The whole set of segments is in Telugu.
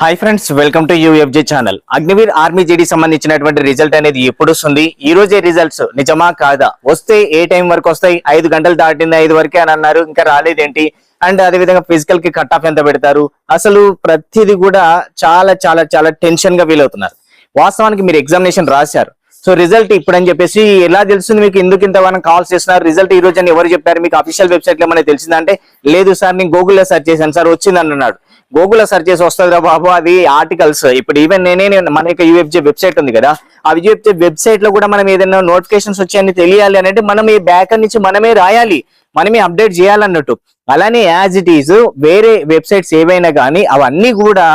Hi friends welcome to UFJ channel Agniveer army GD సంబంధించినటువంటి రిజల్ట్ అనేది ఎప్పుడు వస్తుంది ఈ రోజే రిజల్ట్స్ నిజమా కాదా? వస్తే ఏ టైం వరకు వస్తాయి? ఐదు గంటలు దాటింది ఐదు వరకే అని అన్నారు. ఇంకా రాలేదేంటి? అండ్ అదే విధంగా ఫిజికల్కి కట్ ఆఫ్ ఎంత పెడతారు? అసలు ప్రతిదీ కూడా చాలా చాలా చాలా టెన్షన్గా ఫీల్ అవుతున్నారు. వాస్తవానికి మీరు ఎగ్జామినేషన్ రాశారు. సో రిజల్ట్ ఇప్పుడు అని చెప్పేసి ఎలా తెలుస్తుంది మీకు? ఎందుకు ఇంత మనం కాల్స్ చేస్తున్నారు? రిజల్ట్ ఈ రోజు అని ఎవరు చెప్పారు? మీకు అఫీషియల్ వెబ్సైట్లో ఏమైనా తెలిసిందంటే లేదు సార్ నేను గూగుల్లో సెర్చ్ చేశాను. సార్ వచ్చింది అన్నాడు. గూగుల్లో సెర్చ్ చేసి వస్తుంది రా బాబు అది ఆర్టికల్స్ ఇప్పుడు ఈవెన్ నేనే మన యొక్క యూఎఫ్జే వెబ్సైట్ ఉంది కదా. ఆ యూఎఫ్జే వెబ్సైట్లో కూడా మనం ఏదైనా నోటిఫికేషన్స్ వచ్చాయని తెలియాలి అంటే మనం ఈ బ్యాక్ నుంచి మనమే రాయాలి. మనమే అప్డేట్ చేయాలన్నట్టు. అలానే యాజ్ ఇట్ ఈజ్ వేరే వెబ్సైట్స్ ఏవైనా కానీ అవన్నీ కూడా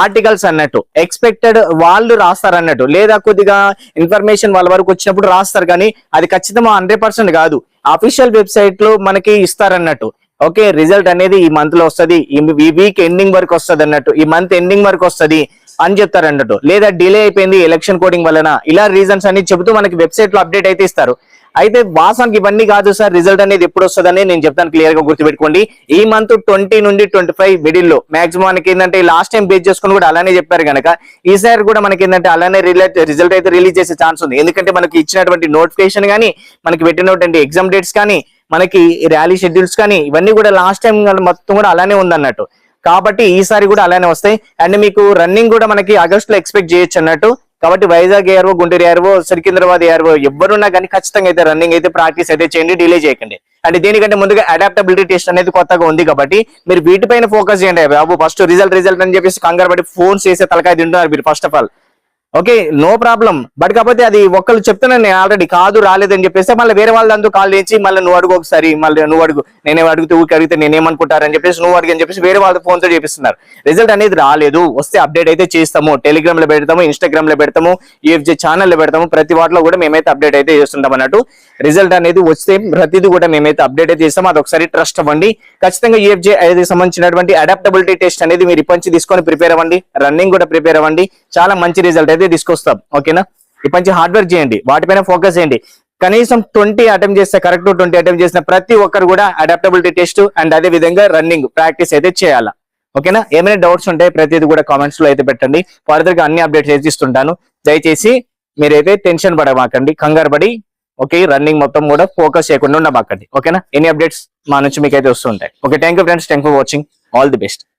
ఆర్టికల్స్ అన్నట్టు. ఎక్స్పెక్టెడ్ వాళ్ళు రాస్తారు అన్నట్టు లేదా కొద్దిగా ఇన్ఫర్మేషన్ వాళ్ళ వరకు వచ్చినప్పుడు రాస్తారు కానీ అది ఖచ్చితంగా హండ్రెడ్ పర్సెంట్ కాదు. అఫీషియల్ వెబ్సైట్లో మనకి ఇస్తారన్నట్టు. ఓకే రిజల్ట్ అనేది ఈ మంత్లో వస్తుంది. ఈ వీక్ ఎండింగ్ వరకు వస్తుంది అన్నట్టు. ఈ మంత్ ఎండింగ్ వరకు వస్తుంది అని చెప్తారు అన్నట్టు. లేదా డిలే అయిపోయింది ఎలక్షన్ కోడింగ్ వలన. ఇలా రీజన్స్ అన్ని చెబుతూ మనకి వెబ్సైట్లో అప్డేట్ అయితే ఇస్తారు. అయితే వాసానికి ఇవన్నీ కాదు సార్ రిజల్ట్ అనేది ఎప్పుడు వస్తుందని నేను చెప్తాను. క్లియర్గా గుర్తుపెట్టుకోండి. ఈ మంత్ ట్వంటీ నుండి ట్వంటీ ఫైవ్ మిడిల్లో. మాక్సిమం మనకి ఏంటంటే లాస్ట్ టైం బేస్ చేసుకుని కూడా అలానే చెప్పారు కనుక ఈసారి కూడా మనకి ఏంటంటే అలానే రిలేట్ రిజల్ట్ అయితే రిలీజ్ చేసే ఛాన్స్ ఉంది. ఎందుకంటే మనకి ఇచ్చినటువంటి నోటిఫికేషన్ కానీ మనకి పెట్టినటువంటి ఎగ్జామ్ డేట్స్ కానీ మనకి ర్యాలీ షెడ్యూల్స్ కానీ ఇవన్నీ కూడా లాస్ట్ టైం మొత్తం కూడా అలానే ఉంది అన్నట్టు కాబట్టి ఈసారి కూడా అలానే వస్తాయి. అండ్ మీకు రన్నింగ్ కూడా మనకి ఆగస్ట్లో ఎక్స్పెక్ట్ చేయొచ్చు అన్నట్టు. కాబట్టి Vizag ARO Guntur ARO Secunderabad ARO ఎవరున్నా కానీ ఖచ్చితంగా అయితే రన్నింగ్ అయితే ప్రాక్టీస్ అయితే చేయండి డిలే చేయకండి. అంటే దీనికంటే ముందుగా అడాప్టబిలిటీ టెస్ట్ అనేది కొత్తగా ఉంది కాబట్టి మీరు వీటిపైన ఫోకస్ చేయండి. బాబు ఫస్ట్ రిజల్ట్ రిజల్ట్ అని చెప్పేసి కంగారు పడి ఫోన్స్ చేసే తలకాయ తింటున్నారు మీరు first of all okay no problem but కాకపోతే అది ఒక్కళ్ళు చెప్తున్నాను నేను ఆల్రెడీ కాదు రాలేదని చెప్పేసి మళ్ళీ వేరే వాళ్ళందరూ కాల్ చేసి మళ్ళీ నువ్వు అడుగు ఒకసారి మళ్ళీ నువ్వు అడుగు. నేను అడుగుతూ ఊరికి అడిగితే నేనేమనుకుంటారని చెప్పేసి నువ్వు అడిగి అని చెప్పేసి వేరే వాళ్ళ ఫోన్తో చేపిస్తున్నారు రిజల్ట్ అనేది రాలేదు. వస్తే అప్డేట్ అయితే చేస్తాము. టెలిగ్రామ్లో పెడతాము ఇన్స్టాగ్రామ్లో పెడతాము యూఎఫ్జే ఛానల్లో పెడతాము. ప్రతి వాటిలో కూడా మేమైతే అప్డేట్ అయితే చేస్తుంటాం అన్నట్టు. రిజల్ట్ అనేది వస్తే ప్రతిదీ కూడా మేమైతే అప్డేట్ అయితే చేస్తాం అది ఒకసారి ట్రస్ట్ అవ్వండి. ఖచ్చితంగా యూఎఫ్జే అనేది సంబంధించినటువంటి అడాప్టబిలిటీ టెస్ట్ అనేది మీరు ఇప్పటి తీసుకొని ప్రిపేర్ అవ్వండి. రన్నింగ్ కూడా ప్రిపేర్ అవ్వండి. చాలా మంచి రిజల్ట్ అయితే తీసుకొస్తాం ఓకేనా? ఇప్పటి నుంచి హార్డ్ వర్క్ చేయండి వాటిపైన ఫోకస్ చేయండి. కనీసం ట్వంటీ అటెంప్ట్ చేస్తే కరెక్ట్ ట్వంటీ అటెంప్ట్ చేసిన ప్రతి ఒక్కరు కూడా అడాప్టబిలిటీ టెస్ట్ అండ్ అదే విధంగా రన్నింగ్ ప్రాక్టీస్ అయితే చేయాలా ఓకేనా? ఏమైనా డౌట్స్ ఉంటాయి ప్రతిదీ కూడా కామెంట్స్లో అయితే పెట్టండి. ఫర్దర్గా అన్ని అప్డేట్స్ అయితే ఇస్తుంటాను దయచేసి మీరైతే టెన్షన్ పడమాకండి కంగారు పడి ఓకే రన్నింగ్ మొత్తం కూడా ఫోకస్ చేయకుండా ఉండమాకండి ఓకేనా? ఎనీ అప్డేట్స్ మా నుంచి మీకు అయితే వస్తుంటాయి okay thank you friends thank for watching all the best